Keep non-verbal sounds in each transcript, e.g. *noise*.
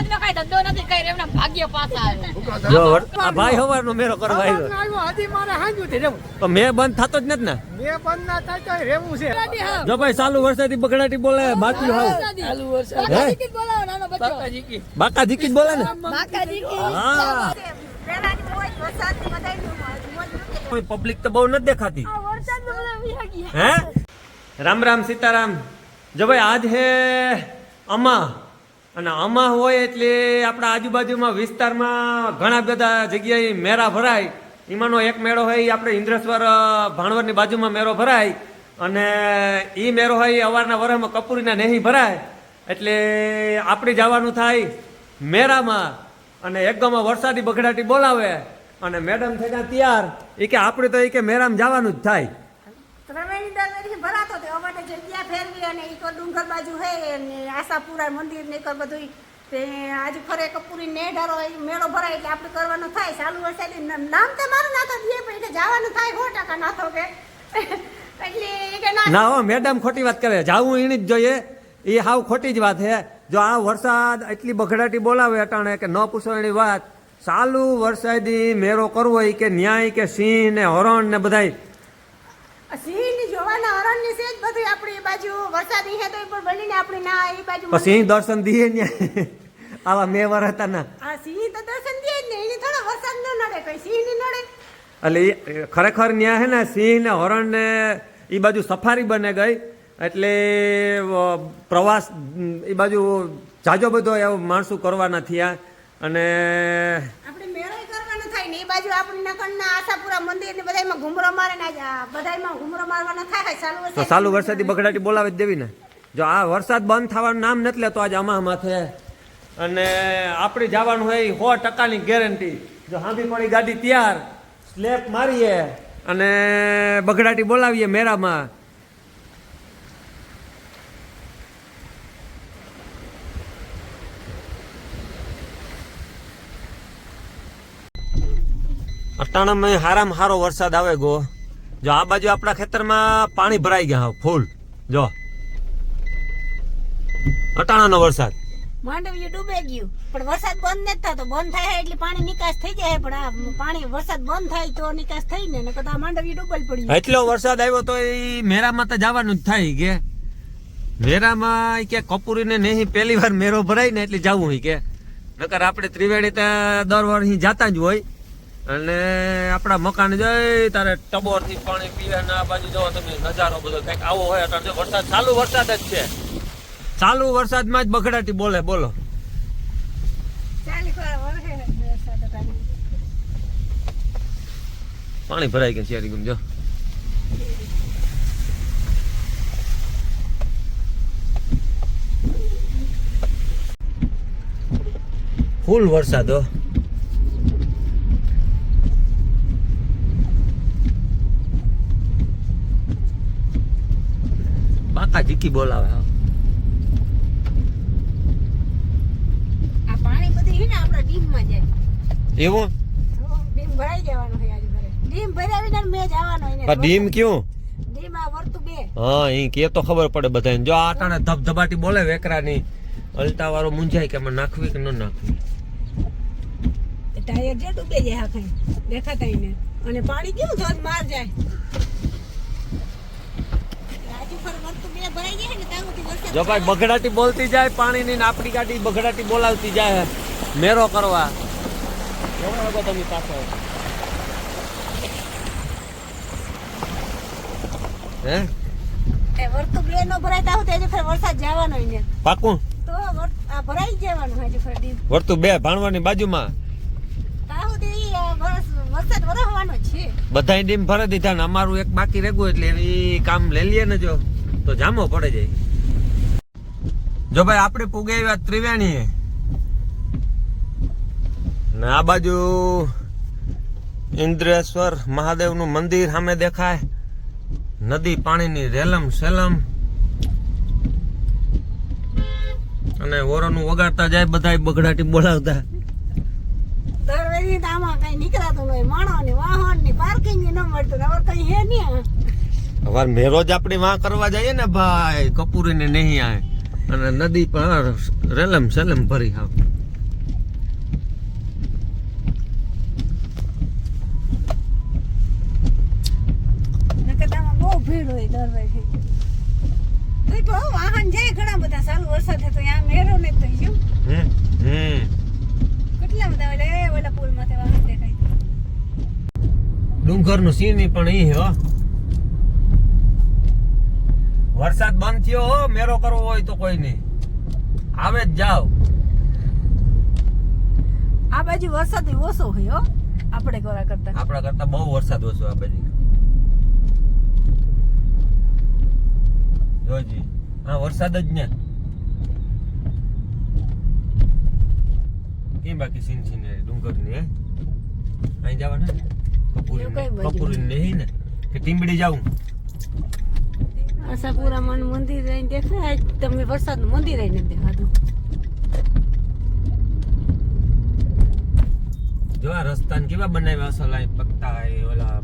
વરસાદનો કાંઈ ધંધો નથી કઈ એમના ભાગ્ય પાછા આવે જો આ ભાઈ હવારનો મેરો કરવા આવ્યો. આવ્યો હજી મારે હાંજ્યું રહેવું તો મેં બંધ થતો જ નથી ને? બે બંધ ના થાય તો રહેવું છે. જો ભાઈ ચાલુ વરસાદી બગડાટી બોલે બાકી હાવ. ચાલુ હે? બોલાવો નાનો બચ્ચો. બાકા જીકી જ બોલે ને? બાકાજી હા. કોઈ પબ્લિક તો બહુ નથી દેખાતી. હે? રામ રામ સીતારામ. જો ભાઈ આજ હે અમા. અને અમા હોય એટલે આપણા આજુબાજુમાં વિસ્તારમાં ઘણા બધા જગ્યાએ મેળા ભરાય. એમાંનો એક મેળો હોય એ આપણે ઇન્દ્રેશ્વર ભાણવરની બાજુમાં મેળો ભરાય. અને એ મેળો હોય એ અવારના વરમાં કપૂરીના નેહી ભરાય. એટલે આપણે જવાનું થાય મેળામાં. અને એકદમ વરસાદી બગડાટી બોલાવે. અને મેડમ થઈ ગયા તૈયાર. એ કે આપણે તો એ કે મેળામાં જવાનું જ થાય. ફેરવી અને એ ડુંગર બાજુ હે આશાપુરા મંદિર ને કર બધું તે આજે ફરે કપૂરી ને ઢારો મેળો ભરાય એટલે આપણે કરવાનું થાય, ચાલુ વરસાદી નામ તો મારું નાતો દે, પણ જવાનું થાય સો ટકા નાતો કે. ના. હો, મેડમ ખોટી વાત કરે, જાવું એની જ જોઈએ. એ હાવ ખોટી જ વાત છે જો આ વરસાદ એટલી બગડાટી બોલાવે અટાણે કે ન પૂછો એની વાત, ચાલુ વરસાદી મેરો કરવો કે ન્યાય કે સિંહ ને હરણ ને બધાય સિંહની જોવાના હરણની છે જ બધું આપણી બાજુ વરસાદ હે તો પણ બનીને આપણી ના એ બાજુ પછી સિંહ દર્શન દીએ ને. આવા મેવર હતા ના. આ સિંહ તો દર્શન દીએ ને એને થોડો વરસાદ ન નડે કઈ સિંહની નડે. એટલે ખરેખર ન્યા હે ને સિંહ ને હરણ ને એ બાજુ સફારી બને ગઈ. એટલે પ્રવાસ એ બાજુ જાજો બધો એવો માણસો કરવાના થયા. અને આપણે મેળો કરવાનો થાય ને એ બાજુ આપણને નકળના આશાપુરા મંદિર ને બધાયમાં ઘુમરો મારે ને આ બધાયમાં ઘુમરો મારવાનો થાય ચાલુ તો વરસાદ ચાલુ વરસાદી બગડાટી બોલાવી જ દેવી ને. જો આ વરસાદ બંધ થવાનું નામ નથી લેતો, આજે અમા માથે. અને આપણે જવાનું હોય સો ટકાની ગેરંટી. જો હાંભી પડી ગાડી તૈયાર સ્લેપ મારીએ અને બગડાટી બોલાવીએ મેળામાં અટાણામાં હારામાં હારો વરસાદ આવે ગો. જો આ બાજુ આપણા ખેતરમાં પાણી ભરાઈ ગયા ફૂલ. જો. અટાણાનો વરસાદ. માંડવી ડૂબે ગયું. પણ વરસાદ બંધ નથી થતો. બંધ થાય એટલે પાણી નિકાસ થઈ જાય પણ આ પાણી વરસાદ બંધ થાય તો નિકાસ થઈ ને નકર આ માંડવી ડૂબલ પડી એટલો વરસાદ આવ્યો તો એ મેરામાં તો જવાનું જ થાય કે. મેરામાં કે કપૂરીને નહીં પહેલી વાર મેરો ભરાય ને એટલે જવું હોય કે. નકર આપણે ત્રિવેણી તો દર વર્ષ જાતા જ હોય. અને આપણા મકાન જાય તારે ટબોરથી પાણી પીવે ને આ બાજુ જોવો તમે નજારો બધો કંઈક આવો હોય અત્યારે જો વરસાદ ચાલુ વરસાદ જ છે. ચાલુ વરસાદમાં જ બગડાટી બોલે બોલો. પાણી ભરાઈ ગયા શેરી ગુમજો ફૂલ વરસાદ હો. બાકા જીકી બોલાવે આ પાણી બધું છે ને આપણા ડીમમાં જાય. એવું? ડીમ ભરાઈ જવાનો હોય આજે ભરે ડીમ ભર્યા વિના મેં જવાનો એને પણ ડીમ ક્યું? ડીમ આ વર્તુ બે. હા એ કે તો ખબર પડે બધાને. જો આ ટાણે ધબધબાટી બોલે વેકરાની અલતા વાળો મૂંઝાય કે અમે નાખવી કે ન નાખવી. ટાયર જે ડૂબે જાય આખે. દેખાતા ને. અને પાણી કેવું ધોધ માર જાય રાજુ ફર વર્તું બે ભરાઈ જાય ને ત્યાં સુધી વરસાદ જો ભાઈ બગડાટી બોલતી જાય પાણીની ને આપણી ગાડી બગડાટી બોલાવતી જાય. મેરો કરવા. તમે પાછો? હે? વર્તુ બે નો ભરાય સુધી હજુ વરસાદ જવાનો પાકું? તો આ ભરાઈ જવાનું હજુ ફર વર્તુ બે ભાણવાની બાજુમાં. વરસાદ વરસવાનો છે. બધાય ડેમ ભરી દીધા ને અમારું એક બાકી રેગું એટલે એ કામ લઈ લઈએ ને જો, તો જામો પડે જાય. જો ભાઈ, આપણે પૂગે આવ્યા ત્રિવેણી ને આ બાજુ ઇન્દ્રેશ્વર મહાદેવનું મંદિર સામે દેખાય. નદી પાણીની રેલમ સેલમ. અને ઓરોનું વગાડતા જાય બધાય બગડાટી બોલાવતા. કઈ નીકળાતું નહીં માણો ની પાર્કિંગ ન મળતું. હવે કઈ હે નહીં હવે મેરોજ આપણી વાં કરવા જઈએ ને ભાઈ. કપૂરી નહીં આવે. અને નદી પણ રેલમ સેલમ ભરી હાવ ભીડ હોય દર તો વાહન જાય ઘણા બધા. સાલ વરસાદ હતો ત્યાં મેરો ને તો જો. હમ હમ. કેટલા બધા પુલમાં ડુંગરનું સીન પણ ઈ હો. વરસાદ બંધ થયો હો મેરો કરવો હોય તો કોઈ નહીં. આવે જ જાવ આ બાજુ વરસાદ ઓછો હોય હો આપણે ગોરા કરતા. આપણા કરતા બહુ વરસાદ ઓછો આ બાજુ. જોજી હા વરસાદ જ ને. કેમ બાકી સીન સીન ડુંગરની હે? અહીં જવાના? કપૂરી નહીં ને? કે ટીમડી જાઉં? આશાપુરા મન મંદિર રહીને દેખાય. તમે વરસાદ મંદિર રહીને દેખાતું. જો આ રસ્તાને કેવા બનાવ્યા અસલ આ પત્તા એ ઓલા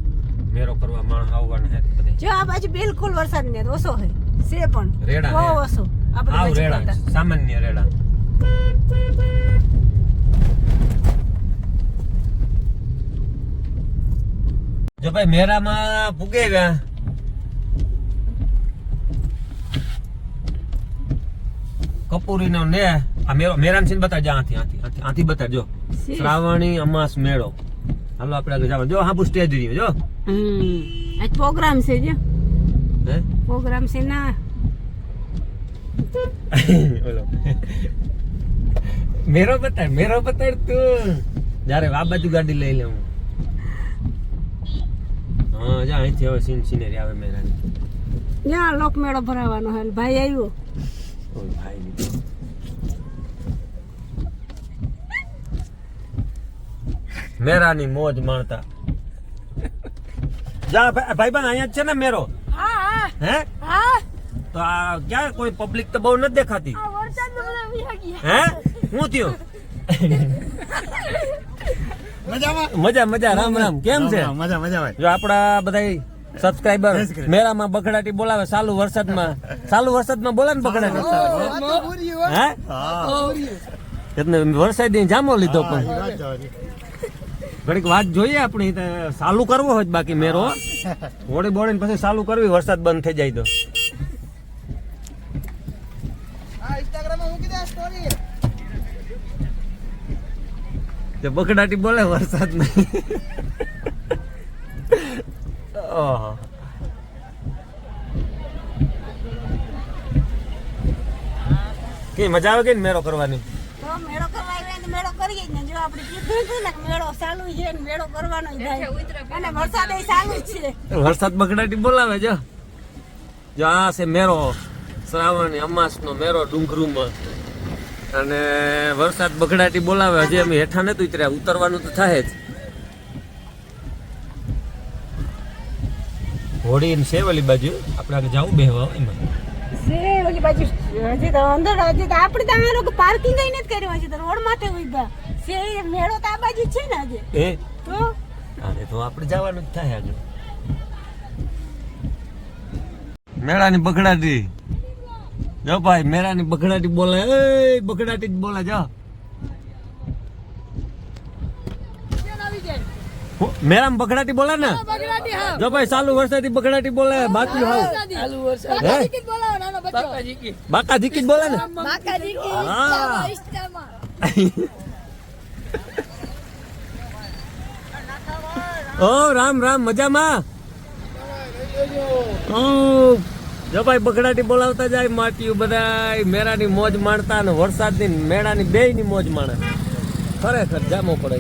મેરો કરવા માણ આવવાના હે બધે. જો આ બાજુ બિલકુલ વરસાદ ને ઓછો હે. સે પણ રેડા બહુ ઓછો. આપણે રેડા સામાન્ય રેડા જો ભાઈ મેરામાં પૂગે ગયા. કપૂરી નો ને આ મેરો મેરામ સીન બતાવજો આથી આથી આથી આથી બતાવજો શ્રાવણી અમાસ મેળો. હાલો આપણે આગળ જવા જો હાપુ સ્ટેજ રહ્યું જો. હમ. આજ પ્રોગ્રામ છે જો. હે? પ્રોગ્રામ છે ના *laughs* ઓલો. મેરો બતાડ મેરો બતાડ તું. જ્યારે આ બાજુ ગાડી લઈ લઉં હા જા અહીંથી હવે સીન સિનેરી આવે મેરાની ત્યાં લોકમેળો ભરાવાનો હાલ ભાઈ આવ્યો. ભાઈ. મેરાની મોજ માણતા. જા ભાઈ બન અહીંયા છે ને મેરો? હા હા. હે? તો આ ક્યાં કોઈ પબ્લિક તો બહુ નથી દેખાતી? હે? હું થયું? મજા મજા રામ રામ. કેમ છે? મજા મજા ભાઈ. જો આપડા બધા સબસ્ક્રાઇબર મેળામાં બગડાટી બોલાવે ચાલુ વરસાદમાં. ચાલુ વરસાદમાં બોલે ને બગડાટી હે એટલે વરસાદી જામો લીધો પણ. ઘડીક વાત જોઈએ આપણી ચાલુ કરવો હોય બાકી મેરો હોળી બોળી પછી ચાલુ કરવી વરસાદ બંધ થઈ જાય તો. તે બગડાટી બોલે વરસાદ નહીં. ઓહો. કેવી મજા આવે કે મેળો કરવાની? મેળો કરવા મેળો કરીએ ને. જો આપણે કીધું હતું ને મેળો ચાલુ છે ને મેળો કરવાનો થાય. અને વરસાદ ચાલુ છે. વરસાદ બગડાટી બોલાવે જો જો આ છે મેરો શ્રાવણી અમાસનો મેળો ડુંગરુમાં. અને વરસાદ બગડાટી બોલાવે હજી અમે હેઠા નથી ઉતર્યા. ઉતરવાનું તો થાય જ. હોડી ને સેવલી બાજુ? આપણે આગળ જવું બેહવા એમાં. બાજુ હજી તો અંદર હજી તો આપણે તો આ લોકો પાર્કિંગ નથી કર્યું હજી તો રોડ માટે ઊભા. મેળો તો આ બાજુ છે ને આજે. એ? તો? અરે તો આપણે જવાનું જ થાય આગળ. મેળાની બગડાટી. જો ભાઈ મેળાની બગડાટી બોલે. એ બગડાટી જ બોલે, જો. મેરામ બગડાટી બોલે ને? જો ભાઈ ચાલુ વરસાદી બગડાટી બોલે, બાકી હાવ. ચાલુ? વરસાદ બાકા જીકી જ બોલે ને? બાકા જીકી હા. ઓ, રામ રામ, મજામાં? ઓ જો બગડાટી બોલાવતા જાય માટીયું બધા મેળાની મોજ માણતા અને વરસાદની મેળાની બેયની મોજ માણે. ખરેખર જામો પડે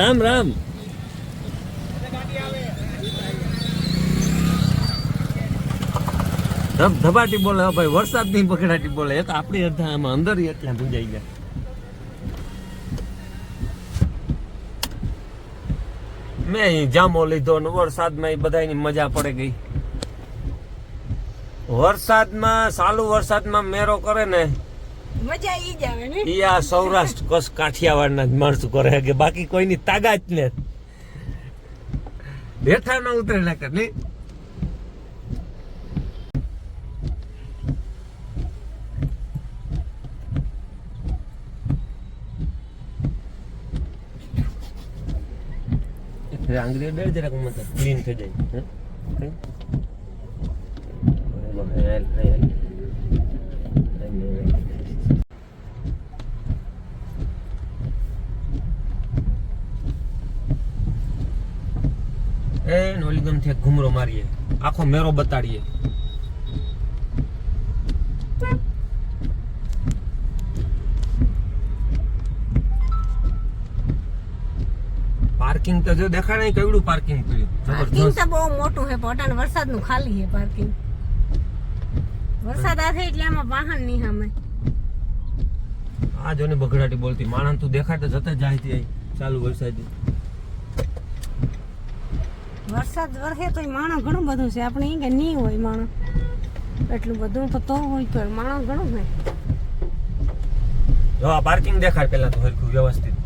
રામ રામ. ધબ ધબાટી બોલે ભાઈ ભાઈ, વરસાદની બગડાટી બોલે. એ તો આપણી અડધા આમાં અંદર એટલા ભૂંજાઈ ગયા. મેં જામો લીધો ને વરસાદમાં એ બધાની મજા પડે ગઈ. વરસાદમાં ચાલુ વરસાદમાં મેરો કરે ને મજા ઈ જ આવે ને? ઈ આ સૌરાષ્ટ્ર કચ્છ કાઠિયાવાડના જ માણસો કરે કે બાકી કોઈની તાકાત ને બેઠા ન ઉતરે ના કર નહીં? આંગળી ડર જરાક મત ક્લીન થઈ જાય. Real. હાલ. એ નોલી ગમથી એક ઘૂમરો મારીએ આખો મેરો બતાડીએ પાર્કિંગ તો જો દેખાય નહીં કેવડું પાર્કિંગ કર્યું પાર્કિંગ તો બહુ મોટું છે પોતાનું વરસાદનું ખાલી છે પાર્કિંગ વરસાદ આવે એટલે આમાં વાહન નહીં સામે આ જો ને બગડાટી બોલતી. માણસ તું દેખાય તો જતા જાય તે ચાલુ વરસાદ. વરસાદ વરસે તો માણસ ઘણું બધું છે. આપણે કે નહીં હોય માણસ. એટલું બધું તો તો હોય તો માણસ ઘણું હોય જો આ પાર્કિંગ દેખાડ પેલા તો હરખું વ્યવસ્થિત.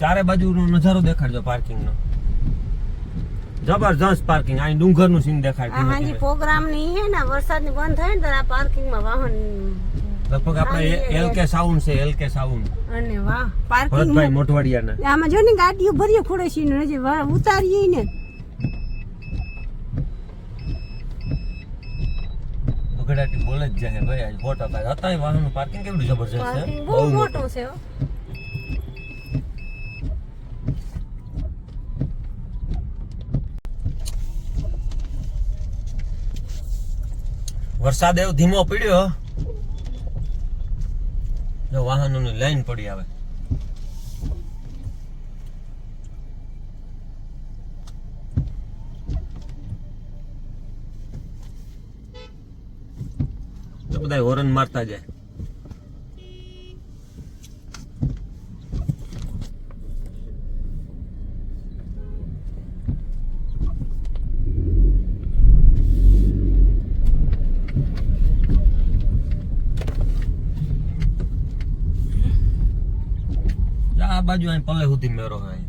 ચારે બાજુનો નજારો દેખાડજો પાર્કિંગ નો. જબરજસ્ત પાર્કિંગ અહીં ડુંગરનું સીન દેખાય હાજી પ્રોગ્રામની હે ને વરસાદની બંધ થાય ને ત્યારે આ પાર્કિંગમાં વાહન લગભગ આપણે એલકે સાઉન્ડ છે એલકે સાઉન્ડ અને વાહ પાર્કિંગ ભરતભાઈ મોટવાડિયાના આમાં જો ને ગાડીઓ ભરીએ ખોડેસી ને હજી ઉતારીએ ને. બગડાટી બોલે જ જાય ભાઈ આજ સો પાડ અત્યારે વાહનનું પાર્કિંગ કેવડું જબરજસ્ત છે? પાર્કિંગ બહુ મોટું. છે વરસાદ એવો ધીમો પડ્યો જો વાહનોની લાઈન પડી આવે. તો બધા હોરન મારતા જાય આ બાજુ અહીં પલ્લે સુધી મેરો હોય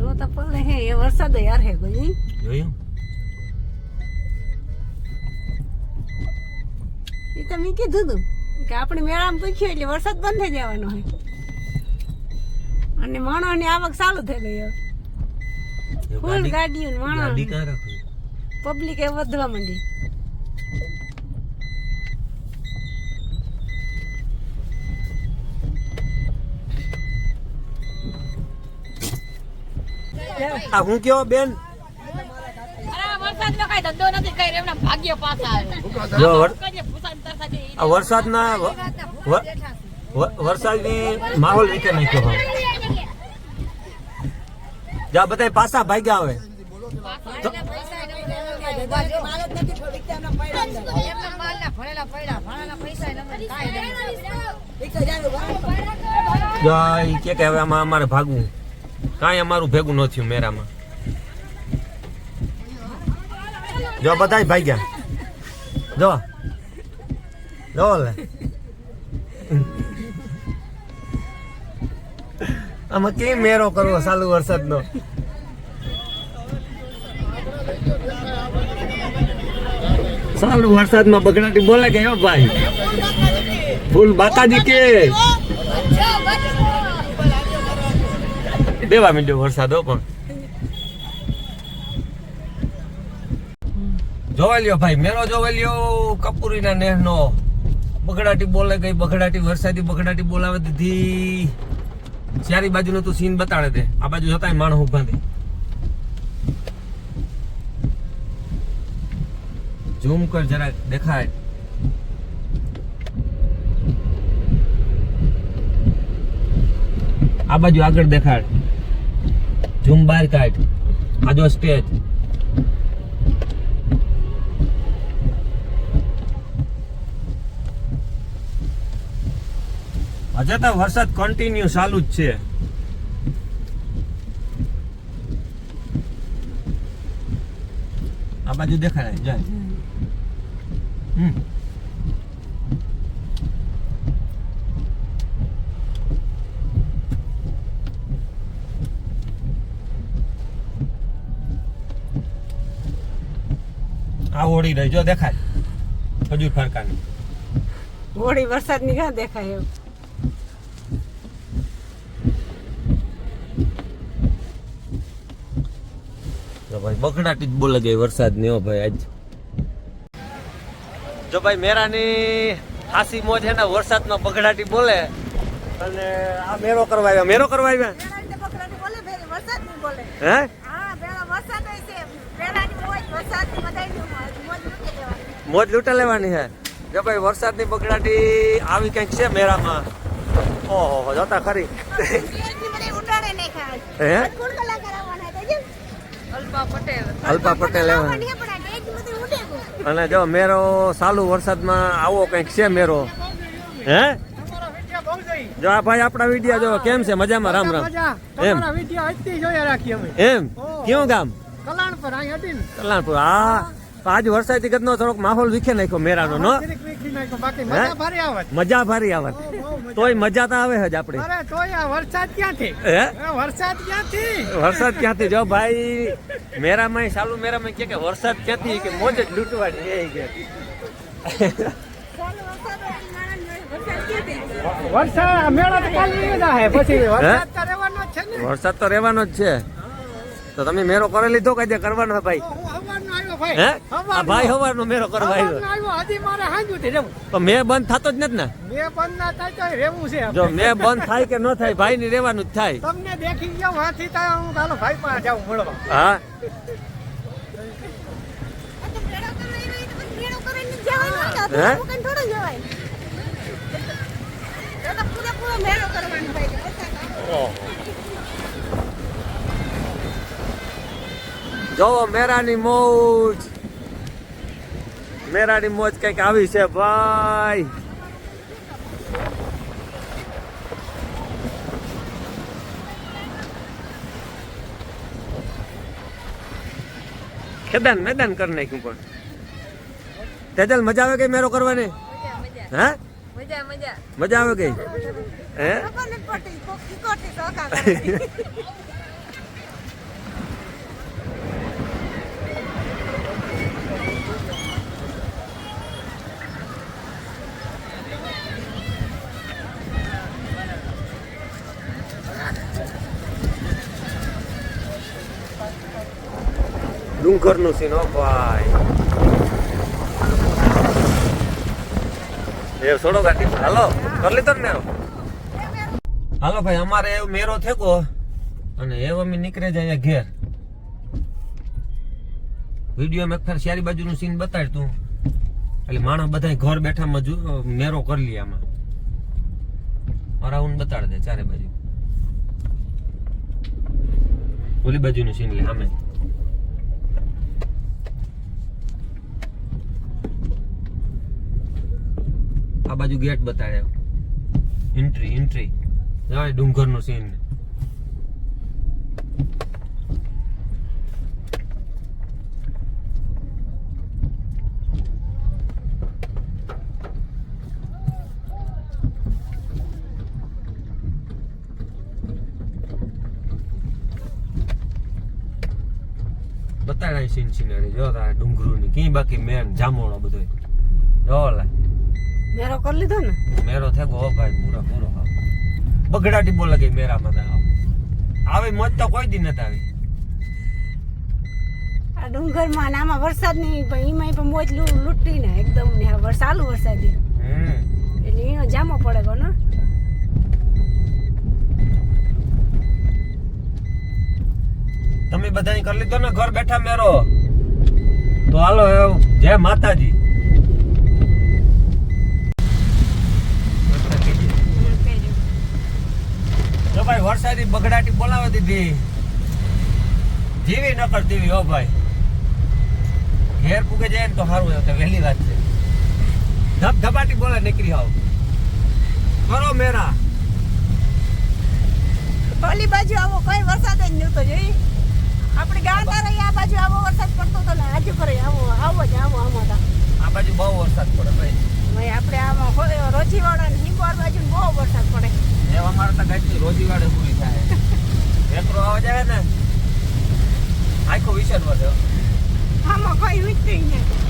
રો તો પલ્લે હે એ વરસાદ યાર હે નહીં? જોયું? એ તો મેં કીધું તું કે આપણે મેળામાં પૂછ્યું એટલે વરસાદ બંધ થઈ જવાનો હોય અને માણસની આવક ચાલુ થઈ ગઈ ફૂલ ગાડી ગાડીઓ માણસ પબ્લિક એ વધવા માંડી આ હું કયો બેન અરે વરસાદ નો કઈ ધંધો નથી કઈ એમના ભાગ્ય પાછા આવે જો વર- કઈ ભૂસાન હું છે બેન? વરસાદના વરસાદની માહોલ રીતે નાખ્યો જા બધા પાછા ભાગ્યા આવે જો કે કે હવે આમાં અમારે ભાગવું. કાંઈ અમારું ભેગું ન થયું મેરામાં. જો બધા ભાઈ ગયા જો. જો લે. આમાં કેમ મેરો કરવો ચાલુ વરસાદનો? ચાલુ વરસાદમાં બગડાટી બોલે કે ભાઈ? ફૂલ બાકાજી કે? દેવા મીંડ્યો વરસાદ પણ. જોવા લ્યો ભાઈ મેરો જોવા લ્યો, કપૂરીના નેહનો. બગડાટી બોલે ગઈ, બગડાટી, વરસાદી બગડાટી બોલાવે દીધી. ચારી બાજુનો તું સીન બતાડે તે આ બાજુ જતા માણસ ઊભા દે ઝૂમ કર જરા દેખાય. આ બાજુ આગળ દેખાડ. ઝૂમ બહાર કાઢ આજો સ્ટેજ. હજે તો વરસાદ કન્ટિન્યુ ચાલુ જ છે. આ બાજુ દેખાય જાય. હમ. આ રહી જો દેખાય. ખજૂર ફરકાની. વરસાદની ક્યાં દેખાય એવું ભાઈ બકડાટી જ બોલે ગઈ વરસાદ ને ભાઈ આજ. જો ભાઈ મેરાની હાસી મોજ છે ને વરસાદમાં બગડાટી બોલે. અને આ મેરો કરવા આવ્યા મેરો કરવા આવ્યા? વરસાદ નહીં હે? હા પેલા વરસાદ હોય છે પેલાની મોજ લૂંટા લેવાની હે. જો ભાઈ વરસાદની બગડાટી આવી કંઈક છે મેરામાં ઓહો જોતા ખરી. હે? અલ્પા પટેલ. અને જો મેરો સાલું વરસાદમાં આવો કંઈક છે મેરો હે? જો આ ભાઈ આપણા વિડિયા જો કેમ છે? મજામાં? રામ રામ. એમ? તમારા વીડિયો જોયા રાખીએ અમે. એમ? કેવું ગામ? કલાણપુર અહીં હતી ને. હા. આજ વરસાદી ગતનો થોડોક માહોલ વિખે નાખ્યો મેરાનો નો? મજા ભારે આવત. મજા ભારી આવે તોય મજા તો આવે જ આપણી. અરે તોય આ વરસાદ ક્યાંથી? હે? વરસાદ ક્યાંથી? વરસાદ ક્યાંથી? જો ભાઈ મેરામાં સાલુ મેરામાં કે કે વરસાદ ક્યાંથી? કે મોજ જ લૂંટવાની એ કે વરસાદ મેળા તો કાલે ઈ જ પછી વરસાદ તો રહેવાનો જ છે વરસાદ તો રહેવાનો જ છે. તો તમે મેરો કરી લીધો કઈ કરવાનો ભાઈ? હું? હે. આ ભાઈ હવારનો મેળો કરવા આવ્યો. હજી મારે હાંજુથી રહેવું. તો મેં બંધ થતો જ નથી ને? મે બંધ ના થાય તો રહેવું છે જો મેં બંધ થાય કે ન થાય ભાઈ ની રહેવાનું જ થાય. તમને દેખી ગયો હાથી થાય હું ચાલો ભાઈ પાસે જાઉં મળવા. હા? મેળો આવ્યો, એ તો પછી મેળો કરીને જ જવાનું હોય ને, હે? અધૂરું મૂકીને થોડું જવાય. એ તો પૂરેપૂરો મેળો કરવાનો હોય છે, વરસાદ આવે. જો મેરાની મોજ. મેરાની મોજ કંઈક આવી છે ભાઈ. ખેદાન મેદાન કરી નાખ્યું પણ. તેજલ મજા આવે કઈ મેરો કરવાની? હે? મજા. આવે કઈ? હે ખબર નથી પડતી, કોક ઈકોટી શોખા કરે. ડુંગરનું સીન હો ભાઈ. એ છોડો ગાડી હાલો, કરી લીધો મેરો. હાલો ભાઈ, અમારે એવો મેરો થેકો અને એવો અમે નીકળે જાય ઘેર. વીડિયો મેં ફેર શેરી બાજુનું સીન બતાડ તું એટલે માણસ બધા ઘર બેઠા મજુ મેરો કરી લઈએ આમાં. હું બતાડ દે ચારે બાજુ. ઓલી બાજુનું સીન લે, સામે. બાજુ ગેટ બતાડ્યો. એન્ટ્રી એન્ટ્રી જાય ડુંગરનો સીન બતાડાય સીન સિનરી જો તારે ડુંગરુની. કી બાકી મેન જામોળો બધો જો લા મેળો કરી લીધો ને? મેરો થયો ગો ભાઈ પૂરો પૂરો બગડા બગડાટી બોલે ગઈ મેરામાં તો. આવી મોજ તો કોઈ દી નથી આવી. આ ડુંગરમાં ને આમાં વરસાદની પણ એમાંય પણ મોજ લૂ- લૂંટીને એકદમ ને વરસાદ વરસાદી. હમ. એટલે એનો જામો પડે કોનો ને. તમે બધા કરી લીધો ને ઘર બેઠા મેરો. તો હાલો જય માતાજી જો ભાઈ વરસાદી બગડાટી બોલાવા દીધી. જીવી નકર જીવી હો ભાઈ. ઘેર પૂગે જાય ને તો સારું એવું વહેલી વાત છે. ધબ ધબાટી બોલે નીકળી આવ. કરો મેરા. ઓલી બાજુ આવો કોઈ વરસાદ જ નહોતો જોઈ. આપણે ગાતા રહી આ બાજુ આવો વરસાદ પડતો તો ને આજુ કરે આવો આવો જ આવો આમાં તા આ બાજુ બહુ વરસાદ પડે ભાઈ. આપણે આમાં રોજીવાડા ને હિંગોળ બાજુ બહુ વરસાદ પડે. એ મારે તો ગાડી રોજી વાળે થાય. મેટ્રો આવે જાય ને? આખો વિષય વધે આમાં કોઈ વીજતું નહીં.